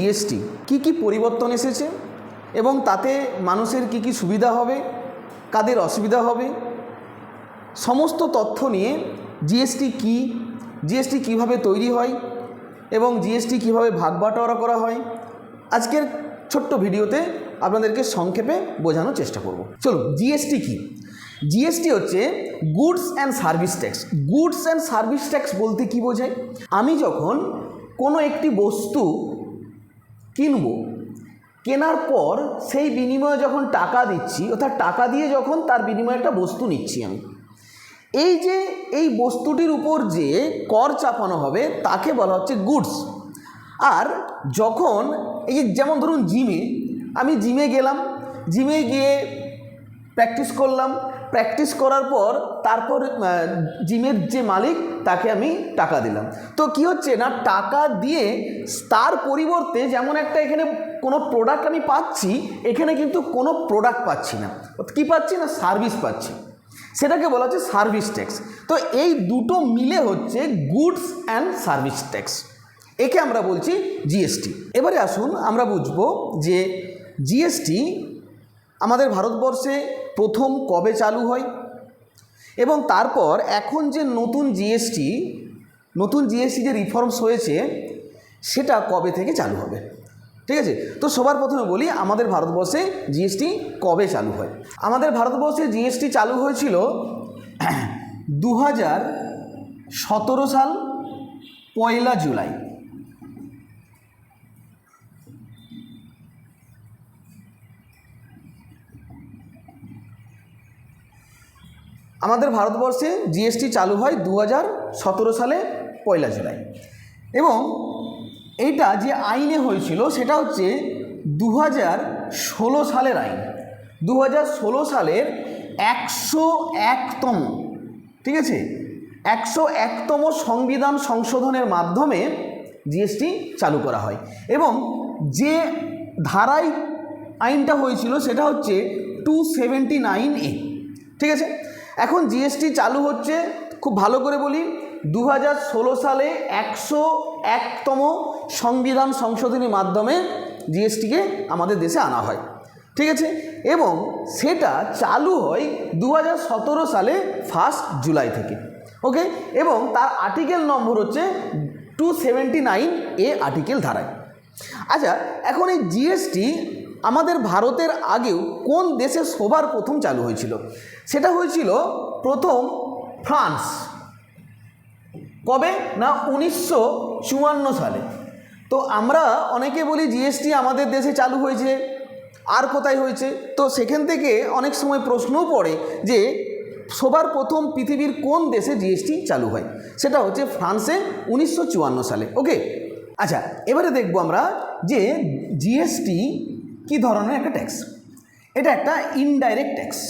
GST কি কি পরিবর্তন এসেছে এবং তাতে মানুষের কি কি সুবিধা হবে, কাদের অসুবিধা হবে? সমস্ত তথ্য নিয়ে জিএসটি কি জিএসটি কীভাবে তৈরি হয় এবং জিএসটি কীভাবে ভাগ বাটোয়ারা করা হয়, আজকের ছোট্ট ভিডিওতে আপনাদেরকে সংক্ষেপে বোঝানোর চেষ্টা করব। চলুন জিএসটি কি? জিএসটি হচ্ছে goods and service tax goods and service tax বলতে কি বোঝায়? আমি যখন কোনো একটি বস্তু কিনব। কেনার পর সেই বিনিময়ে যখন টাকা দিচ্ছি, অর্থাৎ টাকা দিয়ে যখন তার বিনিময়ে একটা বস্তু নিচ্ছি আমি, এই যে এই বস্তুটির উপর যে কর চাপানো হবে, তাকে বলা হচ্ছে গুডস। আর যখন এই যে যেমন ধরুন জিমে, আমি জিমে গেলাম, জিমে গিয়ে প্র্যাকটিস করলাম প্র্যাকটিস করার পর তারপর জিমের যে মালিক, তাকে আমি টাকা দিলাম। তো কি হচ্ছে না, টাকা দিয়ে তার পরিবর্তে যেমন একটা এখানে কোনো প্রোডাক্ট আমি পাচ্ছি, এখানে কিন্তু কোনো প্রোডাক্ট পাচ্ছি না। কি পাচ্ছি না? সার্ভিস পাচ্ছি। সেটাকে বলা হচ্ছে সার্ভিস ট্যাক্স তো এই দুটো মিলে হচ্ছে গুডস অ্যান্ড সার্ভিস ট্যাক্স একে আমরা বলছি জিএসটি এবারে আসুন, আমরা বুঝব যে জিএসটি আমাদের ভারতবর্ষে প্রথম কবে চালু হয়? এবং তারপর এখন যে নতুন জিএসটি নতুন জিএসটি যে রিফর্মস হয়েছে, সেটা কবে থেকে চালু হবে? ঠিক আছে? তো সবার প্রথমে বলি, আমাদের ভারতবর্ষে জিএসটি কবে চালু হয়? আমাদের ভারতবর্ষে জিএসটি চালু হয়েছিল দু হাজার সতেরো সাল পয়লা জুলাই। আমাদের ভারতবর্ষে জিএসটি চালু হয় দু সালে পয়লা জুলাই। এবং এইটা যে আইনে হয়েছিল সেটা হচ্ছে দু সালের আইন। দু সালের একশো একতম, ঠিক আছে? একশো একতম সংবিধান সংশোধনের মাধ্যমে জিএসটি চালু করা হয়। এবং যে ধারায় আইনটা হয়েছিল সেটা হচ্ছে টু সেভেন্টি নাইন এ ঠিক আছে? এখন জিএসটি চালু হচ্ছে, খুব ভালো করে বলি দু হাজার ষোলো সালে একশো একতম সংবিধান সংশোধনীর মাধ্যমে জিএসটিকে আমাদের দেশে আনা হয়, ঠিক আছে? এবং সেটা চালু হয় দু হাজার সতেরো সালে ফার্স্ট জুলাই থেকে ওকে এবং তার আর্টিকেল নম্বর হচ্ছে two seventy nine A article ধারায়। আচ্ছা এখন এই জিএসটি আমাদের ভারতের আগেও কোন দেশে সবার প্রথম চালু হয়েছিল? সেটা হয়েছিল প্রথম ফ্রান্স। কবে? না, উনিশশো চুয়ান্ন সালে। তো আমরা অনেকে বলি জিএসটি আমাদের দেশে চালু হয়েছে, আর কোথায় হয়েছে? তো সেখান থেকে অনেক সময় প্রশ্নও পড়ে যে সবার প্রথম পৃথিবীর কোন দেশে জিএসটি চালু হয়? সেটা হচ্ছে ফ্রান্সে উনিশশো চুয়ান্ন সালে। ওকে? আচ্ছা এবারে দেখব আমরা যে জিএসটি কি ধরনের একটা ট্যাক্স এটা একটা ইনডাইরেক্ট ট্যাক্স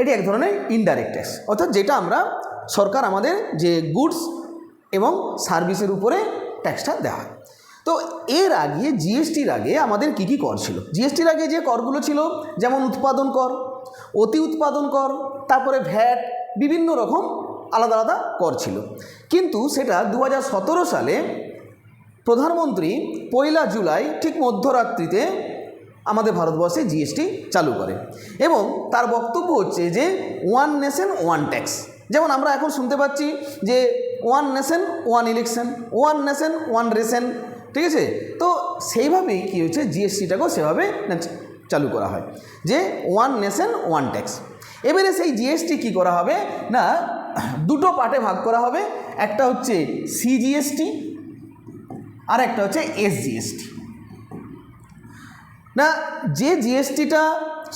এটি এক ধরনের ইনডাইরেক্ট ট্যাক্স অর্থাৎ যেটা আমরা সরকার আমাদের যে গুডস এবং সার্ভিসের উপরে ট্যাক্সটা দেওয়া হয়। তো এর আগে জিএসটির আগে আমাদের কি কি কর ছিল? জিএসটির আগে যে করগুলো ছিল, যেমন উৎপাদন কর, অতি উৎপাদন কর, তারপরে ভ্যাট বিভিন্ন রকম আলাদা আলাদা কর ছিল। কিন্তু সেটা দু হাজার সতেরো সালে প্রধানমন্ত্রী পয়লা জুলাই ঠিক মধ্যরাত্রিতে আমাদের ভারতবর্ষে জিএসটি চালু করে। এবং তার বক্তব্য হচ্ছে যে ওয়ান নেশন ওয়ান ট্যাক্স যেমন আমরা এখন শুনতে পাচ্ছি যে one nation one election one nation one ration ঠিক আছে? তো সেইভাবেই কী হচ্ছে জিএসটিটাকেও সেভাবে চালু করা হয়। যে ওয়ান নেশন ওয়ান ট্যাক্স এবারে সেই জিএসটি কী করা হবে? না, দুটো পার্টে ভাগ করা হবে। একটা হচ্ছে সিজিএসটি আর একটা হচ্ছে এসজিএসটি না, যে জিএসটিটা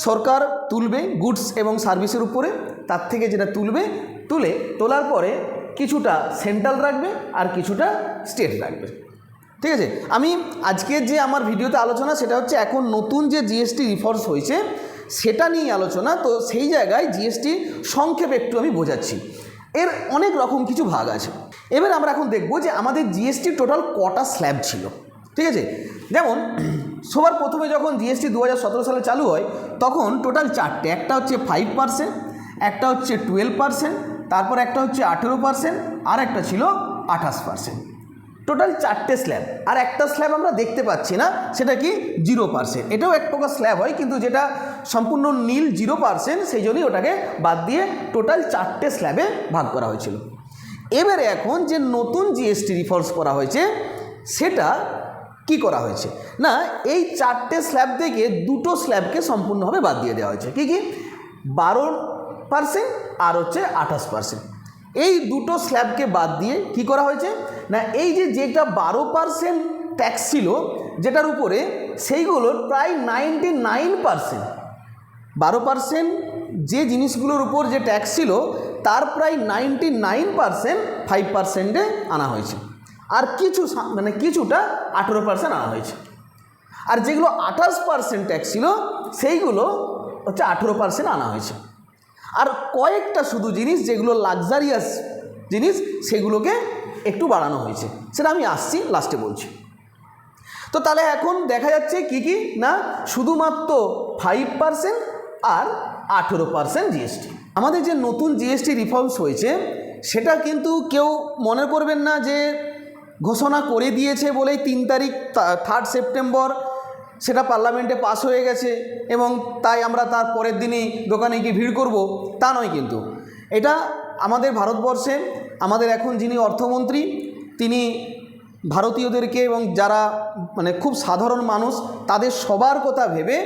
সরকার তুলবে গুডস এবং সার্ভিসের উপরে, তার থেকে যেটা তুলবে, তুলে তোলার পরে কিছুটা সেন্ট্রাল রাখবে আর কিছুটা স্টেট রাখবে। ঠিক আছে? আমি আজকের যে আমার ভিডিওতে আলোচনা, সেটা হচ্ছে এখন নতুন যে জিএসটি রিফর্মস হয়েছে, সেটা নিয়ে আলোচনা, তো সেই জায়গায় জিএসটি সংক্ষেপে একটু আমি বোঝাচ্ছি। এর অনেক রকম কিছু ভাগ আছে। এবার আমরা এখন দেখব যে আমাদের জিএসটি টোটাল কটা স্ল্যাব ছিল। ঠিক আছে? যেমন, সবার প্রথমে যখন জিএসটি দু হাজার সতেরো সালে চালু হয়, তখন টোটাল চারটে। একটা হচ্ছে ফাইভ পার্সেন্ট একটা হচ্ছে টুয়েলভ পার্সেন্ট তারপর একটা হচ্ছে আঠেরো পার্সেন্ট আর একটা ছিল আঠাশ পার্সেন্ট টোটাল চারটে স্ল্যাব আর একটা স্ল্যাব আমরা দেখতে পাচ্ছি না, সেটা কি? জিরো পার্সেন্ট এটাও এক প্রকার স্ল্যাব হয়, কিন্তু যেটা সম্পূর্ণ নীল জিরো পার্সেন্ট সেই জন্যই ওটাকে বাদ দিয়ে টোটাল চারটে স্ল্যাবে ভাগ করা হয়েছিল। এবারে এখন যে নতুন জিএসটি রিফর্স করা হয়েছে, সেটা কি করা হয়েছে? না, এই চারটে স্ল্যাব থেকে দুটো স্ল্যাবকে সম্পূর্ণভাবে বাদ দিয়ে দেওয়া হয়েছে। কি কি? বারো পার্সেন্ট আর হচ্ছে আঠাশ পার্সেন্ট এই দুটো স্ল্যাবকে বাদ দিয়ে কি করা হয়েছে? না, এই যে যেটা বারো পার্সেন্ট ট্যাক্স ছিল, যেটার উপরে সেইগুলোর প্রায় নাইনটি নাইন পার্সেন্ট বারো পার্সেন্ট যে জিনিসগুলোর উপর যে ট্যাক্স ছিল তার প্রায় নাইনটি নাইন পার্সেন্ট, ফাইভ পার্সেন্টে আনা হয়েছে। আর কিছু মানে কিছুটা আঠেরো পার্সেন্ট আনা হয়েছে। আর যেগুলো আঠাশ পার্সেন্ট ট্যাক্স ছিল, সেইগুলো হচ্ছে আঠেরো পার্সেন্ট আনা হয়েছে। আর কয়েকটা শুধু জিনিস যেগুলো লাক্সারিয়াস জিনিস, সেগুলোকে একটু বাড়ানো হয়েছে। সেটা আমি আসছি লাস্টে বলছি। তো তাহলে এখন দেখা যাচ্ছে কি কি? না, শুধুমাত্র ফাইভ পার্সেন্ট আর আঠেরো পার্সেন্ট জিএসটি আমাদের যে নতুন জিএসটি রিফর্মস হয়েছে, সেটা কিন্তু কেউ মনে করবেন না যে ঘোষণা করে দিয়েছে বলেই তিন তারিখ থার্ড সেপ্টেম্বর সেটা পার্লামেন্টে পাস হয়ে গেছে এবং তাই আমরা তার পরের দিনই দোকানে গিয়ে ভিড় করব, তা নয় কিন্তু। এটা আমাদের ভারতবর্ষে, আমাদের এখন যিনি অর্থমন্ত্রী, তিনি ভারতীয়দেরকে এবং যারা মানে খুব সাধারণ মানুষ, তাদের সবার কথা ভেবে,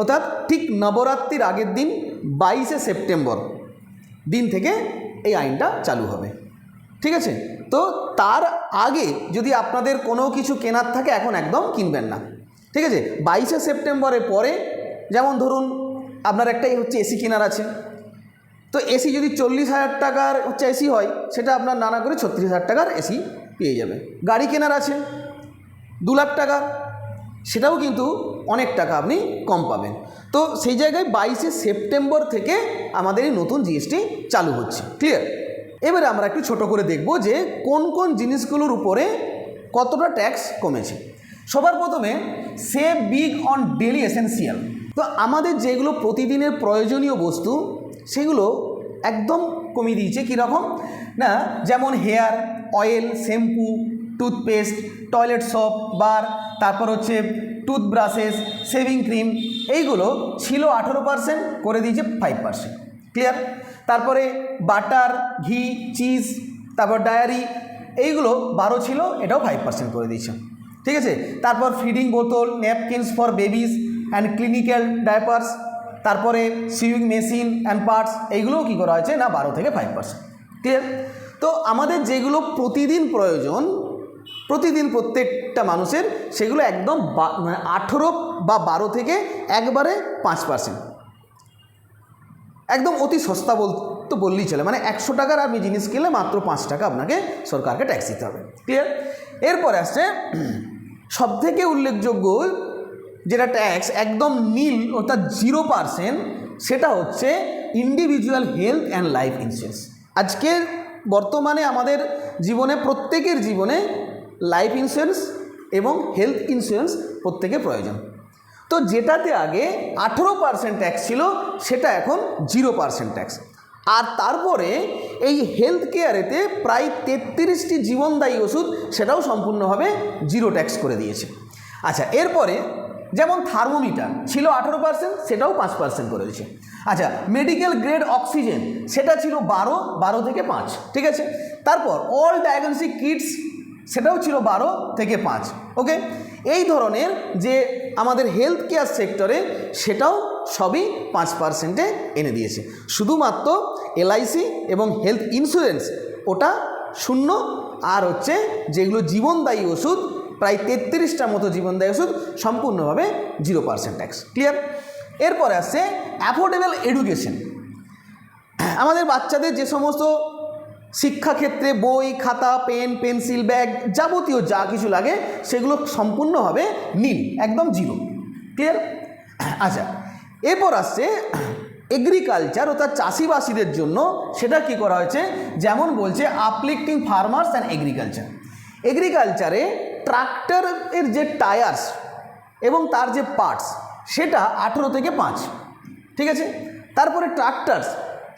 অর্থাৎ ঠিক নবরাত্রির আগের দিন বাইশে সেপ্টেম্বর দিন থেকে এই আইনটা চালু হবে। ঠিক আছে? তো তার আগে যদি আপনাদের কোনো কিছু কেনার থাকে, এখন একদম কিনবেন না। ঠিক আছে? বাইশে সেপ্টেম্বরের পরে, যেমন ধরুন, আপনার একটাই হচ্ছে এসি কেনার আছে। তো এসি যদি চল্লিশ হাজার টাকার হচ্ছে এসি হয়, সেটা আপনার নানা করে ছত্রিশ হাজার টাকার এসি পেয়ে যাবে। গাড়ি কেনার আছে। দু লাখ টাকা। সেটাও কিন্তু অনেক টাকা আপনি কম পাবেন। তো সেই জায়গায় বাইশে সেপ্টেম্বর থেকে আমাদের এই নতুন জিএসটি চালু হচ্ছে। ক্লিয়ার এবারে আমরা একটু ছোট করে দেখব যে কোন কোন জিনিসগুলোর উপরে কতটা ট্যাক্স কমেছে। সবার প্রথমে save big on daily essential তো আমাদের যেগুলো প্রতিদিনের প্রয়োজনীয় বস্তু, সেগুলো একদম কমিয়ে দিয়েছে কীরকম? না, যেমন hair oil shampoo toothpaste toilet soap bar তারপর হচ্ছে টুথব্রাশেস শেভিং ক্রিম এইগুলো ছিল আঠেরো পার্সেন্ট করে দিয়েছে ফাইভ পার্সেন্ট ক্লিয়ার তারপরে বাটার ঘি চিজ তারপর ডায়ারি এইগুলো বারো ছিল, এটাও ফাইভ পার্সেন্ট করে দিয়েছে। ঠিক আছে? তারপর ফিডিং বোতল napkins for babies and clinical diapers তারপরে সুইং মেশিন অ্যান্ড পার্টস এইগুলোও কী করা হয়েছে? না, বারো থেকে ফাইভ পার্সেন্ট ক্লিয়ার তো আমাদের যেগুলো প্রতিদিন প্রয়োজন প্রতিদিন প্রত্যেকটা মানুষের সেগুলো একদম মানে আঠেরো বা বারো থেকে একবারে পাঁচ পার্সেন্ট একদম অতি সস্তা বল, তো বললেই চলে। মানে একশো টাকার আপনি জিনিস কিনলে মাত্র পাঁচ টাকা আপনাকে সরকারকে ট্যাক্স দিতে হবে। ক্লিয়ার এরপরে আসছে, সবথেকে উল্লেখযোগ্য যেটা ট্যাক্স একদম নীল অর্থাৎ জিরো পার্সেন্ট সেটা হচ্ছে individual health and life insurance আজকের বর্তমানে আমাদের জীবনে, প্রত্যেকের জীবনে লাইফ ইন্স্যুরেন্স এবং হেলথ ইন্স্যুরেন্স প্রত্যেকের প্রয়োজন। তো যেটাতে আগে আঠেরো পার্সেন্ট ট্যাক্স ছিল, সেটা এখন জিরো পার্সেন্ট ট্যাক্স আর তারপরে এই হেলথ কেয়ারেতে প্রায় তেত্রিশটি জীবনদায়ী ওষুধ সেটাও সম্পূর্ণভাবে জিরো ট্যাক্স করে দিয়েছে। আচ্ছা এরপরে যেমন থার্মোমিটার ছিল আঠেরো পার্সেন্ট সেটাও পাঁচ পার্সেন্ট করে দিয়েছে। আচ্ছা মেডিকেল গ্রেড অক্সিজেন সেটা ছিল বারো বারো থেকে পাঁচ, ঠিক আছে? তারপর অল ডায়াগনস্টিক কিটস সেটাও ছিল বারো থেকে পাঁচ ওকে এই ধরনের যে আমাদের হেলথ কেয়ার সেক্টরে সেটাও সবই পাঁচ পার্সেন্টে এনে দিয়েছে। শুধুমাত্র এলআইসি এবং হেলথ ইন্স্যুরেন্স ওটা শূন্য, আর হচ্ছে যেগুলো জীবনদায়ী ওষুধ, প্রায় তেত্রিশটার মতো জীবনদায়ী ওষুধ সম্পূর্ণভাবে জিরো পার্সেন্ট ট্যাক্স ক্লিয়ার এরপরে আসছে অ্যাফোর্ডেবল এডুকেশন আমাদের বাচ্চাদের যে সমস্ত শিক্ষাক্ষেত্রে বই, খাতা, পেন, পেন্সিল, ব্যাগ যাবতীয় যা কিছু লাগে সেগুলো সম্পূর্ণভাবে নীল, একদম জিরো। ক্লিয়ার আচ্ছা এরপর আসছে এগ্রিকালচার অর্থাৎ চাষিবাসীদের জন্য সেটা কি করা হয়েছে? যেমন বলছে আপলিফটিং ফার্মার্স অ্যান্ড এগ্রিকালচার এগ্রিকালচারে ট্রাক্টরের যে টায়ার্স এবং তার যে পার্টস সেটা আঠেরো থেকে পাঁচ। ঠিক আছে? তারপরে ট্রাক্টার্স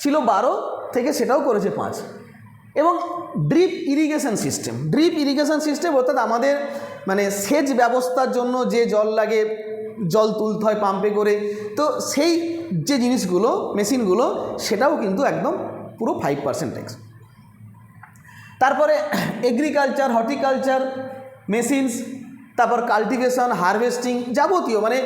ছিল বারো থেকে সেটাও করেছে পাঁচ। এবং drip irrigation system drip irrigation system অর্থাৎ আমাদের মানে সেচ ব্যবস্থার জন্য যে জল লাগে, জল তুলতে হয় পাম্পে করে, তো সেই যে জিনিসগুলো, মেশিনগুলো, সেটাও কিন্তু একদম পুরো ফাইভ পার্সেন্ট তারপরে এগ্রিকালচার হর্টিকালচার মেশিনস তারপর কাল্টিভেশন হারভেস্টিং যাবতীয় মানে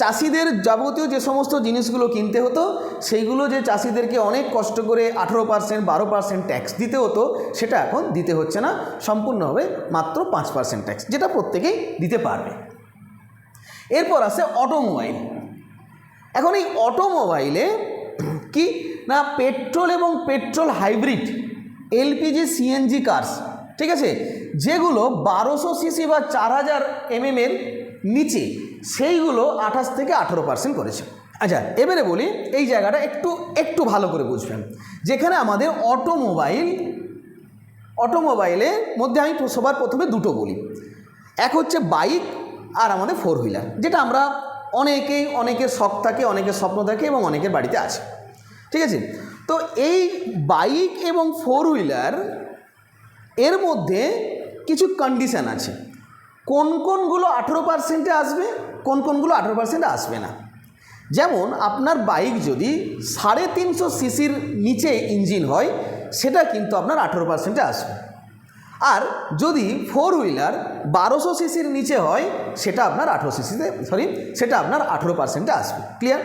চাষিদের যাবতীয় যে সমস্ত জিনিসগুলো কিনতে হতো, সেইগুলো যে চাষিদেরকে অনেক কষ্ট করে আঠেরো পার্সেন্ট বারো পার্সেন্ট ট্যাক্স দিতে হতো, সেটা এখন দিতে হচ্ছে না। সম্পূর্ণভাবে মাত্র পাঁচ পার্সেন্ট ট্যাক্স যেটা প্রত্যেকেই দিতে পারবে। এরপর আছে অটোমোবাইল এখন এই অটোমোবাইলে কি? না পেট্রোল এবং petrol hybrid LPG CNG cars ঠিক আছে? যেগুলো বারোশো সিসি বা চার হাজার এমএমের নিচে, সেইগুলো আঠাশ থেকে আঠেরো পার্সেন্ট করেছে। আচ্ছা এবারে বলি, এই জায়গাটা একটু একটু ভালো করে বুঝবেন। যেখানে আমাদের অটোমোবাইল, অটোমোবাইলের মধ্যে আমি সবার প্রথমে দুটো বলি। এক হচ্ছে বাইক আর আমাদের ফোর হুইলার যেটা আমরা অনেকেই, অনেকের শখ থাকে, অনেকের স্বপ্ন থাকে এবং অনেকের বাড়িতে আছে। ঠিক আছে? তো এই বাইক এবং ফোর হুইলার এর মধ্যে কিছু কন্ডিশান আছে। কোন কোনগুলো আঠেরো পার্সেন্টে আসবে, কোন কোনগুলো আঠেরো পার্সেন্টে আসবে না। যেমন আপনার বাইক যদি সাড়ে তিনশো সিসির নিচে ইঞ্জিন হয়, সেটা কিন্তু আপনার আঠেরো পার্সেন্টে আসবে। আর যদি ফোর হুইলার বারোশো সিসির নিচে হয়, সেটা আপনার আঠেরো সিসিতে সরি সেটা আপনার আঠেরো পার্সেন্টে আসবে। ক্লিয়ার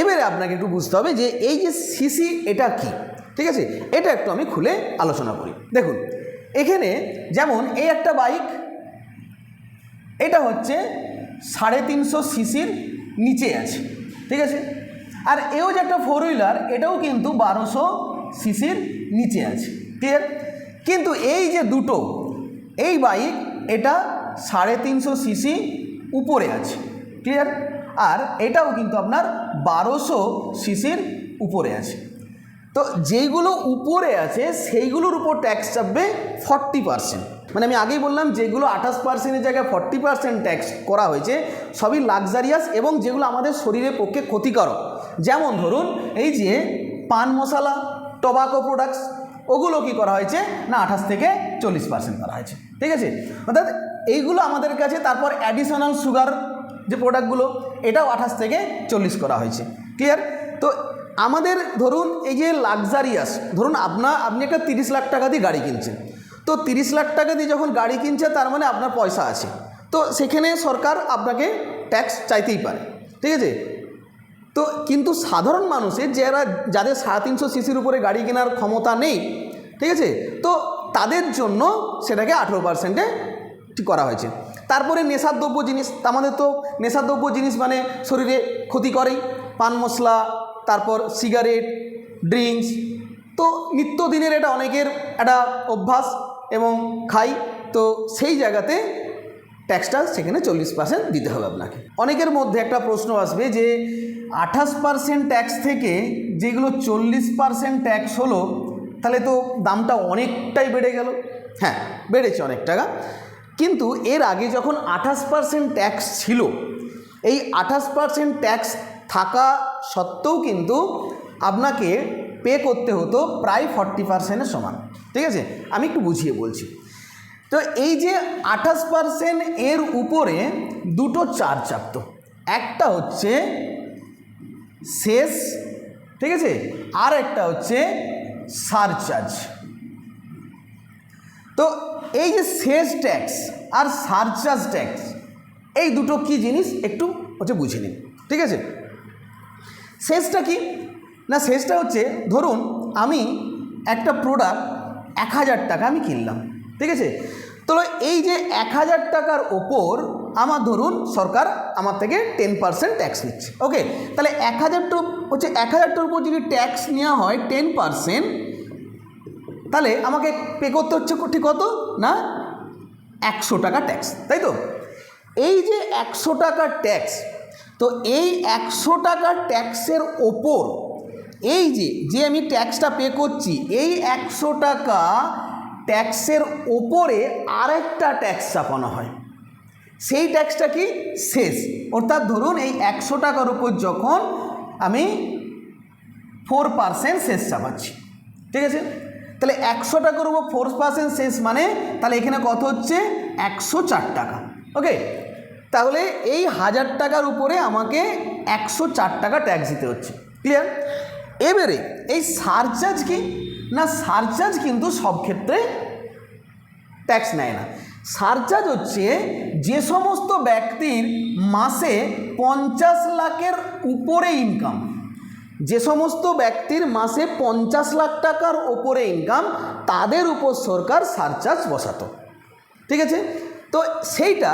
এবারে আপনাকে একটু বুঝতে হবে যে এই যে সিসি এটা কি? ঠিক আছে? এটা একটু আমি খুলে আলোচনা করি। দেখুন এখানে যেমন এই একটা বাইক, এটা হচ্ছে সাড়ে তিনশো সিসির নিচে আছে, ঠিক আছে? আর এও যে একটা ফোর হুইলার এটাও কিন্তু বারোশো সিসির নিচে আছে ক্লিয়ার কিন্তু এই যে দুটো, এই বাইক এটা সাড়ে তিনশো সিসি উপরে আছে ক্লিয়ার আর এটাও কিন্তু আপনার বারোশো সিসির উপরে আছে। তো যেইগুলো উপরে আছে, সেইগুলোর উপর ট্যাক্স চাপবে ফর্টি পার্সেন্ট মানে আমি আগেই বললাম, যেগুলো আঠাশ পার্সেন্টের জায়গায় ফর্টি পার্সেন্ট ট্যাক্স করা হয়েছে, সবই লাক্সারিয়াস এবং যেগুলো আমাদের শরীরের পক্ষে ক্ষতিকারক। যেমন ধরুন, এই যে পান মশলা টোবাকো প্রোডাক্টস ওগুলো কি করা হয়েছে? না, আঠাশ থেকে চল্লিশ পার্সেন্ট করা হয়েছে। ঠিক আছে? অর্থাৎ এইগুলো আমাদের কাছে, তারপর অ্যাডিশনাল সুগার যে প্রোডাক্টগুলো এটাও আঠাশ থেকে চল্লিশ করা হয়েছে। ক্লিয়ার তো আমাদের ধরুন এই যে লাক্সারিয়াস ধরুন আপনার আপনি একটা তিরিশ লাখ টাকা দিয়ে গাড়ি কিনছেন। তো তিরিশ লাখ টাকা দিয়ে যখন গাড়ি কিনছে, তার মানে আপনার পয়সা আছে। তো সেখানে সরকার আপনাকে ট্যাক্স চাইতেই পারে, ঠিক আছে? তো কিন্তু সাধারণ মানুষের যারা, যাদের সাড়ে তিনশো সিসির উপরে গাড়ি কেনার ক্ষমতা নেই, ঠিক আছে? তো তাদের জন্য সেটাকে আঠেরো পার্সেন্টে করা হয়েছে। তারপরে নেশাদ্রব্য জিনিস, আমাদের তো নেশাদ্রব্য জিনিস মানে শরীরে ক্ষতি করেই। পান মশলা তারপর সিগারেট ড্রিঙ্কস তো নিত্যদিনের এটা অনেকের একটা অভ্যাস এবং খাই, তো সেই জায়গাতে ট্যাক্সটা সেখানে চল্লিশ পার্সেন্ট দিতে হবে আপনাকে। অনেকের মধ্যে একটা প্রশ্ন আসবে যে আঠাশ পার্সেন্ট ট্যাক্স থেকে যেগুলো চল্লিশ পার্সেন্ট ট্যাক্স হলো, তাহলে তো দামটা অনেকটাই বেড়ে গেল। হ্যাঁ বেড়েছে অনেক টাকা। কিন্তু এর আগে যখন আঠাশ পার্সেন্ট ট্যাক্স ছিল, এই আঠাশ পার্সেন্ট ট্যাক্স থাকা সত্ত্বেও কিন্তু আপনাকে পে করতে হতো প্রায় ফর্টি পার্সেন্টের সমান। ঠিক আছে? আমি একটু বুঝিয়ে বলছি। তো এই যে আঠাশ পার্সেন্ট এর উপরে দুটো চার্জ চাপতো। একটা হচ্ছে শেষ, ঠিক আছে? আর একটা হচ্ছে সারচার্জ তো এই যে শেষ ট্যাক্স আর সারচার্জ ট্যাক্স এই দুটো কি জিনিস? একটু হচ্ছে বুঝে নিন। ঠিক আছে? শেষটা কি? না, শেষটা হচ্ছে, ধরুন আমি একটা প্রোডাক্ট এক হাজার টাকা আমি কিনলাম, ঠিক আছে? তো এই যে এক হাজার টাকার ওপর আমার ধরুন সরকার আমার থেকে টেন পার্সেন্ট ট্যাক্স নিচ্ছে ওকে তাহলে এক হাজারটা হচ্ছে এক হাজারটার উপর যদি ট্যাক্স নেওয়া হয় টেন পার্সেন্ট তাহলে আমাকে পে করতে হচ্ছে ঠিক কত? না, একশো টাকা ট্যাক্স তাই তো? এই যে একশো টাকা ট্যাক্স তো এই একশো টাকা ট্যাক্সের ওপর, এই যে যে আমি ট্যাক্সটা পে করছি, এই একশো টাকা ট্যাক্সের ওপরে আরেকটা ট্যাক্স চাপানো হয়। সেই ট্যাক্সটা কি? শেষ। অর্থাৎ ধরুন এই একশো টাকার উপর যখন আমি ফোর পার্সেন্ট শেষ চাপাচ্ছি। ঠিক আছে? তাহলে একশো টাকার উপর ফোর পার্সেন্ট শেষ মানে তাহলে এখানে কত হচ্ছে? একশো চার টাকা। ওকে? তাহলে এই হাজার টাকার উপরে আমাকে একশো চার টাকা ট্যাক্স দিতে হচ্ছে। ক্লিয়ার এবারে এই সারচার্জ কি? না সারচার্জ কিন্তু সব ক্ষেত্রে ট্যাক্স নেয় না। সারচার্জ হচ্ছে যে সমস্ত ব্যক্তির মাসে পঞ্চাশ লাখের উপরে ইনকাম যে সমস্ত ব্যক্তির মাসে পঞ্চাশ লাখ টাকার ওপরে ইনকাম তাদের উপর সরকার সারচার্জ বসাতো। ঠিক আছে? তো সেইটা,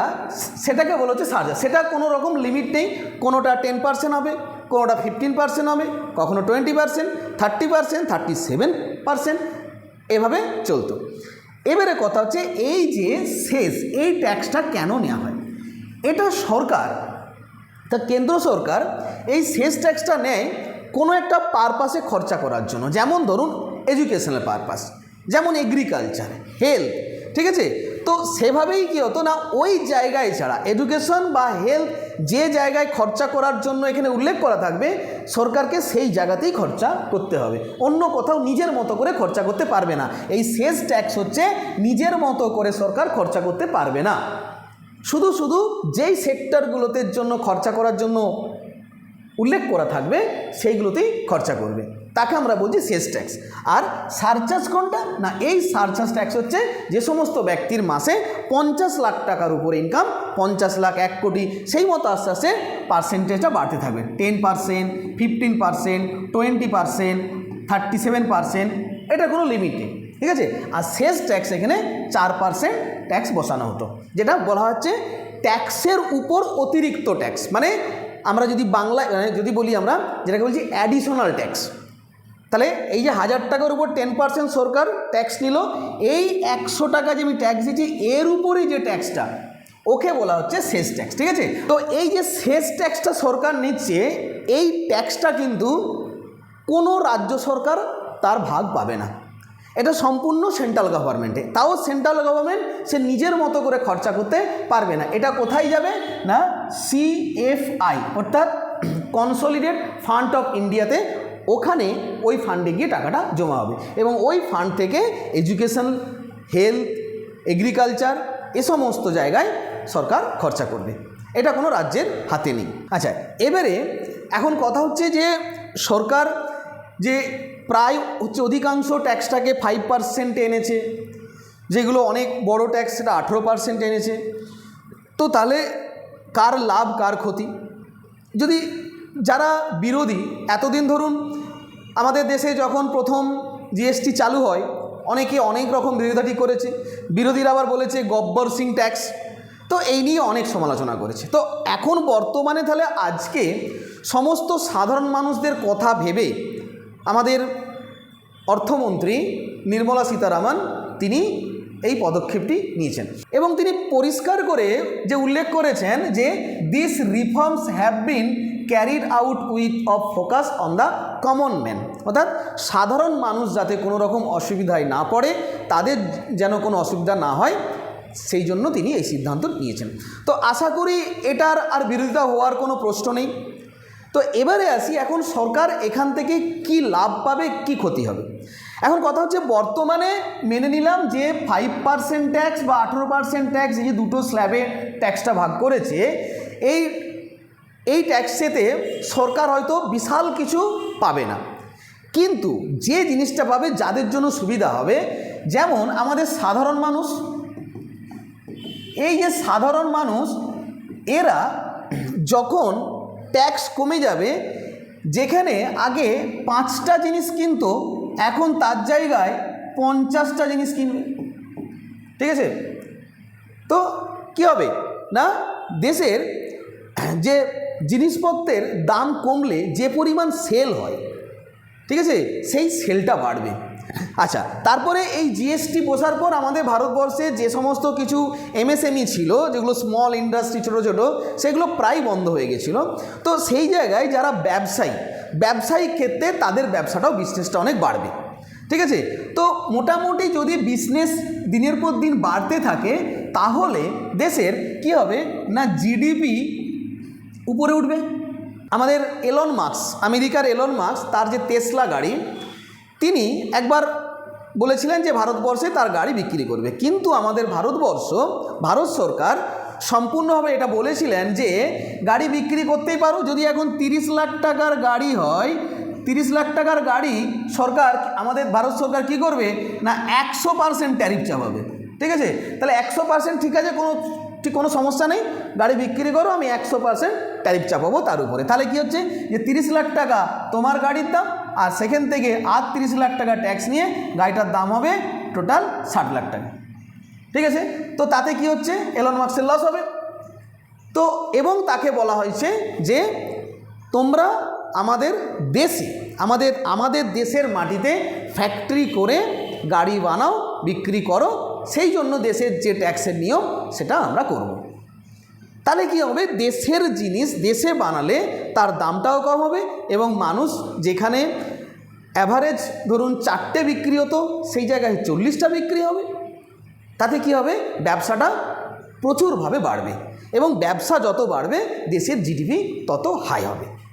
সেটাকে বলা হচ্ছে সার্জার। সেটা কোনো রকম লিমিট নেই, কোনোটা টেন পার্সেন্ট হবে, কোনোটা ফিফটিন পার্সেন্ট হবে, কখনো twenty percent thirty percent thirty seven percent এভাবে চলতো। এবারে কথা হচ্ছে এই যে শেষ, এই ট্যাক্সটা কেন নেওয়া হয়? এটা সরকার, তা কেন্দ্র সরকার এই শেষ ট্যাক্সটা নেয় কোনো একটা পারপাসে খরচা করার জন্য। যেমন ধরুন এডুকেশনাল পারপাস যেমন এগ্রিকালচার হেলথ ঠিক আছে? তো সেভাবেই কী হতো না, ওই জায়গায় ছাড়া এডুকেশন বা হেলথ যে জায়গায় খরচা করার জন্য এখানে উল্লেখ করা থাকবে, সরকারকে সেই জায়গাতেই খরচা করতে হবে। অন্য কোথাও নিজের মতো করে খরচা করতে পারবে না। এই শেষ ট্যাক্স হচ্ছে নিজের মতো করে সরকার খরচা করতে পারবে না। শুধু শুধু যেই সেক্টরগুলোতে জন্য খরচা করার জন্য উল্লেখ করা থাকবে, সেইগুলোতেই খরচা করবে। তাকে আমরা বলছি সেস ট্যাক্স। আর সারচার্জ কোনটা? না, এই সারচার্জ ট্যাক্স হচ্ছে যে সমস্ত ব্যক্তির মাসে পঞ্চাশ লাখ টাকার উপরে ইনকাম পঞ্চাশ লাখ এক কোটি, সেই মতো আস্তে আস্তে পার্সেন্টেজটা বাড়তে থাকবে। Ten percent fifteen percent twenty percent thirty seven percent এটা কোনো লিমিট নেই, ঠিক আছে? আর শেষ ট্যাক্স এখানে চার পার্সেন্ট ট্যাক্স বসানো হতো, যেটা বলা হচ্ছে ট্যাক্সের উপর অতিরিক্ত ট্যাক্স। মানে আমরা যদি বাংলায় মানে যদি বলি আমরা, যেটাকে বলছি অ্যাডিশনাল ট্যাক্স। তাহলে এই যে হাজার টাকার উপর টেন পার্সেন্ট সরকার ট্যাক্স নিল, এই একশো টাকা যে আমি ট্যাক্স দিচ্ছি এর উপরেই যে ট্যাক্সটা ওকে বলা হচ্ছে শেষ ট্যাক্স ঠিক আছে? তো এই যে শেষ ট্যাক্সটা সরকার নিচ্ছে, এই ট্যাক্সটা কিন্তু কোনো রাজ্য সরকার তার ভাগ পাবে না। এটা সম্পূর্ণ সেন্ট্রাল গভর্নমেন্টে তাও সেন্ট্রাল গভর্নমেন্ট সে নিজের মতো করে খরচা করতে পারবে না। এটা কোথায় যাবে? না সিএফআই অর্থাৎ কনসলিডেট ফান্ড অফ ইন্ডিয়াতে ওখানে ওই ফান্ডে গিয়ে টাকাটা জমা হবে। এবং ওই ফান্ড থেকে এডুকেশন হেলথ এগ্রিকালচার এ সমস্ত জায়গায় সরকার খরচা করবে। এটা কোনো রাজ্যের হাতে নেই। আচ্ছা এবারে এখন কথা হচ্ছে যে সরকার যে প্রায় হচ্ছে অধিকাংশ ট্যাক্সটাকে ফাইভ পার্সেন্ট এনেছে, যেগুলো অনেক বড় ট্যাক্স সেটা আঠেরো পার্সেন্ট এনেছে। তো তাহলে কার লাভ, কার ক্ষতি? যদি যারা বিরোধী, এতদিন ধরুন আমাদের দেশে যখন প্রথম জিএসটি চালু হয়, অনেকে অনেক রকম বিরোধিতা করেছে। বিরোধীরা আবার বলেছে গব্বর সিং ট্যাক্স। তো এই নিয়ে অনেক সমালোচনা করেছে। তো এখন বর্তমানে তাহলে আজকে সমস্ত সাধারণ মানুষদের কথা ভেবে আমাদের অর্থমন্ত্রী নির্মলা সীতারামন তিনি এই পদক্ষেপটি নিয়েছেন। এবং তিনি পরিষ্কার করে যে উল্লেখ করেছেন যে this reforms have been carried out with of focus on the common man অর্থাৎ সাধারণ মানুষ যাতে কোনো রকম অসুবিধায় না পড়ে, তাদের যেন কোনো অসুবিধা না হয়, সেই জন্য তিনি এই সিদ্ধান্ত নিয়েছেন। তো আশা করি এটার আর বিরোধিতা হওয়ার কোনো প্রশ্ন নেই। তো এবারে আসি, এখন সরকার এখান থেকে কি লাভ পাবে, কি ক্ষতি হবে? এখন কথা হচ্ছে, বর্তমানে মেনে নিলাম যে ফাইভ পার্সেন্ট ট্যাক্স বা আঠেরো পার্সেন্ট ট্যাক্স এই যে দুটো স্ল্যাবে ট্যাক্সটা ভাগ করেছে, এই এই ট্যাক্সেতে সরকার হয়তো বিশাল কিছু পাবে না। কিন্তু যে জিনিসটা পাবে যাদের জন্য সুবিধা হবে, যেমন আমাদের সাধারণ মানুষ, এই যে সাধারণ মানুষ, এরা যখন ট্যাক্স কমে যাবে, যেখানে আগে পাঁচটা জিনিস কিনতো, এখন তার জায়গায় পঞ্চাশটা জিনিস কিনবে। ঠিক আছে? তো কি হবে? না? দেশের যে জিনিসপত্রের দাম কমলে যে পরিমাণ সেল হয়, ঠিক আছে? সেই সেলটা বাড়বে। আচ্ছা তারপরে এই জিএসটি বসার পর আমাদের ভারতবর্ষে যে সমস্ত কিছু এমএসএমই ছিল, যেগুলো স্মল ইন্ডাস্ট্রি ছোটো ছোটো, সেগুলো প্রায় বন্ধ হয়ে গেছিল। তো সেই জায়গায় যারা ব্যবসায়ী ব্যবসায়িক ক্ষেত্রে তাদের ব্যবসাটাও বিজনেসটা অনেক বাড়বে। ঠিক আছে? তো মোটামুটি যদি বিজনেস দিনের পর দিন বাড়তে থাকে, তাহলে দেশের কি হবে? না জিডিপি উপরে উঠবে। আমাদের এলন মার্কস আমেরিকার এলন মার্কস তার যে তেসলা গাড়ি, তিনি একবার বলেছিলেন যে ভারতবর্ষে তার গাড়ি বিক্রি করবে। কিন্তু আমাদের ভারতবর্ষ, ভারত সরকার সম্পূর্ণভাবে এটা বলেছিলেন যে গাড়ি বিক্রি করতেই পারো, যদি এখন তিরিশ লাখ টাকার গাড়ি হয়, তিরিশ লাখ টাকার গাড়ি সরকার, আমাদের ভারত সরকার কি করবে? না, একশো পার্সেন্ট ট্যারিফ চাপাবে। ঠিক আছে? তাহলে একশো পার্সেন্ট ঠিক আছে, কোনো ঠিক কোনো সমস্যা নেই, গাড়ি বিক্রি করো, আমি একশো পার্সেন্ট ট্যারিফ চাপাবো তার উপরে। তাহলে কি হচ্ছে? যে তিরিশ লাখ টাকা তোমার গাড়ির দাম, আর সেখান থেকে আর তিরিশ লাখ টাকা ট্যাক্স নিয়ে গাড়িটার দাম হবে টোটাল ষাট লাখ টাকা। ঠিক আছে? তো তাতে কি হচ্ছে? এলন মার্কসের লস হবে। তো এবং তাকে বলা হয়েছে যে তোমরা আমাদের দেশে, আমাদের আমাদের দেশের মাটিতে ফ্যাক্টরি করে গাড়ি বানাও, বিক্রি করো সেই জন্য দেশের যে ট্যাক্সের নিয়ম, সেটা আমরা করব। তাহলে কি হবে? দেশের জিনিস দেশে বানালে তার দামটাও কম হবে এবং মানুষ যেখানে অ্যাভারেজ ধরুন চারটে বিক্রি হতো, সেই জায়গায় চল্লিশটা বিক্রি হবে। তাতে কি হবে? ব্যবসাটা প্রচুরভাবে বাড়বে এবং ব্যবসা যত বাড়বে, দেশের জিডিপি তত হাই হবে।